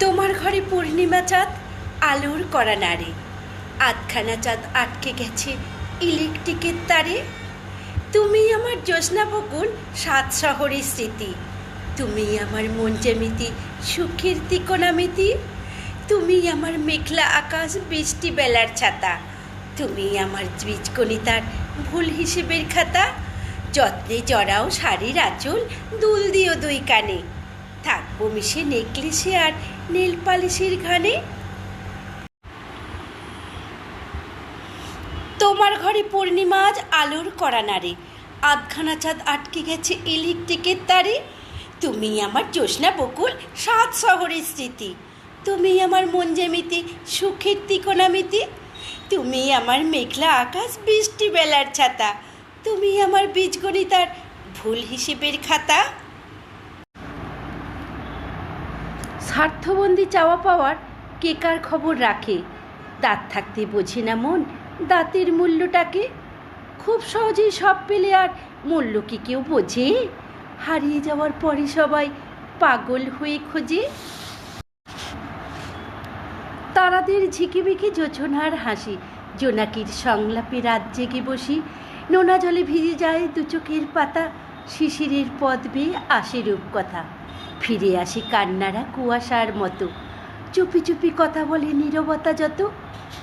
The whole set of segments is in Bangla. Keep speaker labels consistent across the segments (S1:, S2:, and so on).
S1: তোমার ঘরে পূর্ণিমা চাঁদ, আলোর করা নারে আধখানা চাঁদ আটকে গেছে ইলেকট্রিকের তারে। তুমি আমার জ্যোৎস্না বকুল সাত শহরের স্মৃতি। তুমি আমার মন জ্যামিতি, সুখের তিকোনামিতি তুমি আমার মেঘলা আকাশ, বৃষ্টি বেলার ছাতা। তুমি আমার বীজগণিতার ভুল হিসেবের খাতা। যত্নে জড়াও শাড়ির আঁচল, দুল দিও দুই কানে। থাকব মিশে নেকলেসে আর নীল পালিশের ঘানে। তোমার ঘরে পূর্ণিমা আজ আলোর করা নারে আধখানা চাঁদ আটকে গেছে ইলেকট্রিকের তারে। তুমি আমার জ্যোৎস্না বকুল, সাত শহরের স্মৃতি। তুমি আমার মন জ্যামিতি, সুখের তিকোনামিতি তুমি আমার মেঘলা আকাশ বৃষ্টি বেলার ছাতা। তুমি আমার বীজগণিতার ভুল হিসেবের খাতা। স্বার্থবন্দি চাওয়া পাওয়ার কে কার খবর রাখে? দাঁত থাকতে বোঝে না মন। দাঁতের মূল্যটাকে? খুব সহজেই সব পেলে আর মূল্য কি কেউ বোঝে? হারিয়ে যাওয়ার পরে সবাই পাগল হয়ে খোঁজে। তারাদের ঝিকিমিকি যোজনার হাসি। জোনাকির সংলাপে রাত জেগে বসি। নোনা জলে ভিজে যায় দু চোখের পাতা। শিশিরের পদ বেয়ে আসে রূপকথা। ফিরে আসি কান্নারা কুয়াশার মতো। চুপি চুপি কথা বলে নীরবতা যত।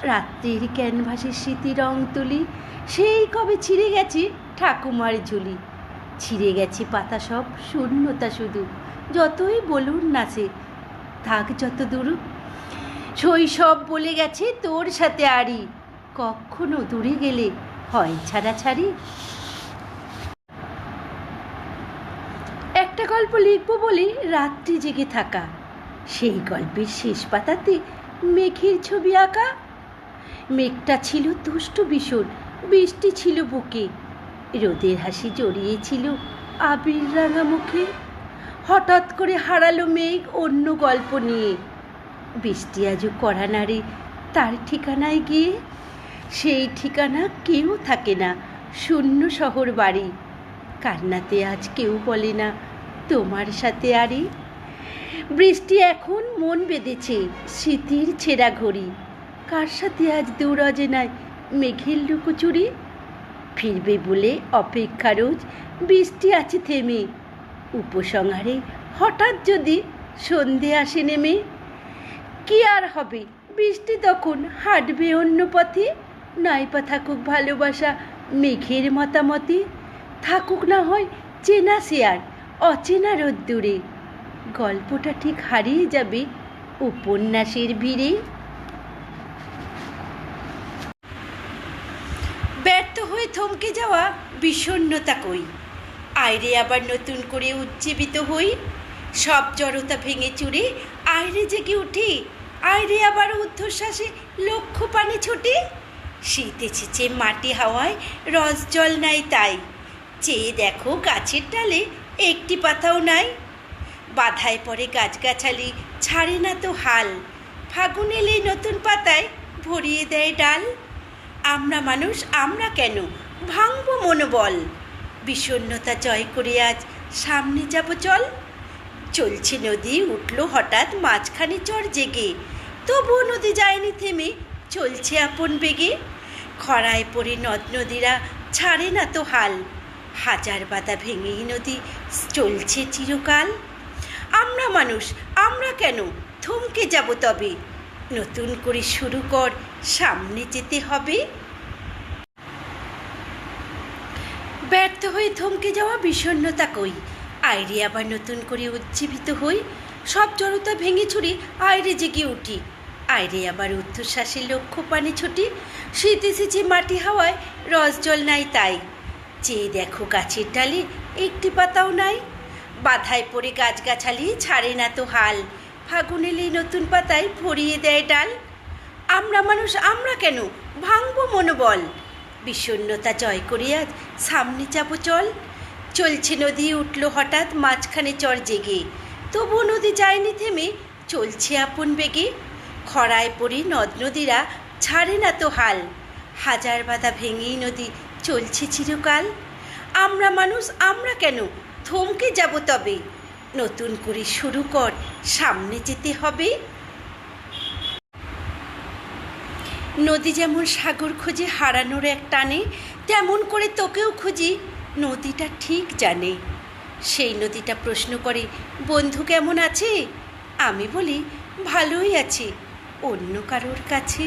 S1: রাত্রির ক্যানভাসে স্মৃতি রং তুলি। সেই কবে ছিঁড়ে গেছে ঠাকুমার ঝুলি। ছিঁড়ে গেছে পাতা সব শূন্যতা শুধু। যতই বলুন না সে, থাক যত দূর। শৈশব বলে গেছে তোর সাথে আড়ি। কখনো দূরে গেলে হয় ছাড়া ছাড়ি একটা গল্প লিখব বলে রাত্রি জেগে থাকা। সেই গল্পের শেষ পাতাতে মেঘের ছবি আঁকা। মেঘটা ছিল দুষ্ট ভীষণ, বৃষ্টি ছিল বুকে। রোদের হাসি জড়িয়েছিল আবির রাঙা মুখে। হঠাৎ করে হারালো মেঘ অন্য গল্প নিয়ে। বৃষ্টি আজও করা নারে তার ঠিকানায় গিয়ে। সেই ঠিকানা কেউ থাকে না, শূন্য শহর বাড়ি। কান্নাতে আজ কেউ বলে না তোমার সাথে আরে। বৃষ্টি এখন মন বেঁধেছে, স্মৃতির ছেঁড়া ঘড়ি। কার সাথে আজ দূর অজেনায় মেঘের লুকোচুরি? ফিরবে বলে অপেক্ষা রোজ বৃষ্টি আছে থেমে। উপসংহারে হঠাৎ যদি সন্ধে আসে নেমে, কি আর হবে? বৃষ্টি তখন হাঁটবে অন্য পথে। নাইপা থাকুক ভালোবাসা, মেঘের মতামতে। থাকুক না হয় চেনা শেয়ার। অচেনা রোদ্দুরে। গল্পটা ঠিক হারিয়ে যাবে উপন্যাসের ভিড়ে। ব্যর্থ হয়ে থমকে যাওয়া বিষণ্ণতা কই? আয়রে আবার নতুন করে উজ্জীবিত হই? সব জড়তা ভেঙে চুরে আয়রে জেগে উঠি? আয়রে আবার ঊর্ধ্বশ্বাসে লক্ষ্য পানে ছুটে? শীত এসেছে মাটি হাওয়ায় রস জল নাই তাই। চেয়ে দেখো গাছের ডালে একটি পাতাও নাই। বাধায় পড়ে গাছগাছালি, ছাড়ে না তো হাল। ফাগুন এলেই নতুন পাতায় ভরিয়ে দেয় ডাল। আমরা মানুষ, আমরা কেন? ভাঙব মনোবল। বিষণ্ণতা জয় করে আজ সামনে যাব চল। চলছে নদী, উঠল হঠাৎ মাঝখানে চর জেগে। তবুও নদী যায়নি থেমে, চলছে আপন বেগে। খরায় পড়ে নদ নদীরা ছাড়ে না তো হাল। হাজার বাধা ভেঙেই নদী চলছে চিরকাল। আমরা মানুষ, আমরা কেন থমকে যাব তবে? নতুন করে শুরু কর, সামনে যেতে হবে। ব্যর্থ হয়ে থমকে যাওয়া বিষণ্ণতা কই? আইরে আবার নতুন করে উজ্জীবিত হই? সব জড়তা ভেঙে ছুড়ি, আইরে জেগে উঠি। আইরে আবার ঊর্ধ্বশ্বাসে লক্ষ্য পানে ছুটি। শীত এসেছে মাটি হাওয়ায়, রস জল নাই তাই। চেয়ে দেখো গাছের ডালে একটি পাতাও নাই। বাধায় পড়ে গাছগাছালি ছাড়ে না তো হাল। ফাগুন এলেই নতুন পাতায় ভরিয়ে দেয় ডাল। আমরা মানুষ, আমরা কেন ভাঙবো মনোবল? বিষণ্ণতা জয় করে আজ সামনে যাব চল। চলছে নদী, উঠল হঠাৎ মাঝখানে চর জেগে। তবু নদী যায়নি থেমে, চলছে আপন বেগে। খরায় পড়ে নদ নদীরা ছাড়ে না তো হাল। হাজার বাধা ভেঙেই নদী চলছে চিরকাল। আমরা মানুষ, আমরা কেন? থমকে যাব তবে। নতুন করে শুরু কর, সামনে যেতে হবে। নদী যেমন সাগর খোঁজে হারানোর এক টানে, তেমন করে তোকেও খুঁজি। নদীটা ঠিক জানে। সেই নদীটা প্রশ্ন করে, বন্ধু কেমন আছে? আমি বলি, ভালোই আছি। অন্য কারোর কাছে।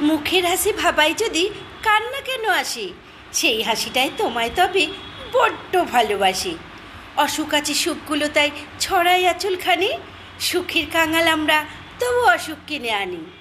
S1: মুখের হাসি ভাবাই যদি কান্না কেন আসি? সেই হাসিটাই তোমায় তবে বড্ড ভালোবাসি। অসুখ আছে সুখগুলো তাই ছড়াই আচুলখানি, সুখের কাঙাল আমরা তবু অসুখ কিনে আনি।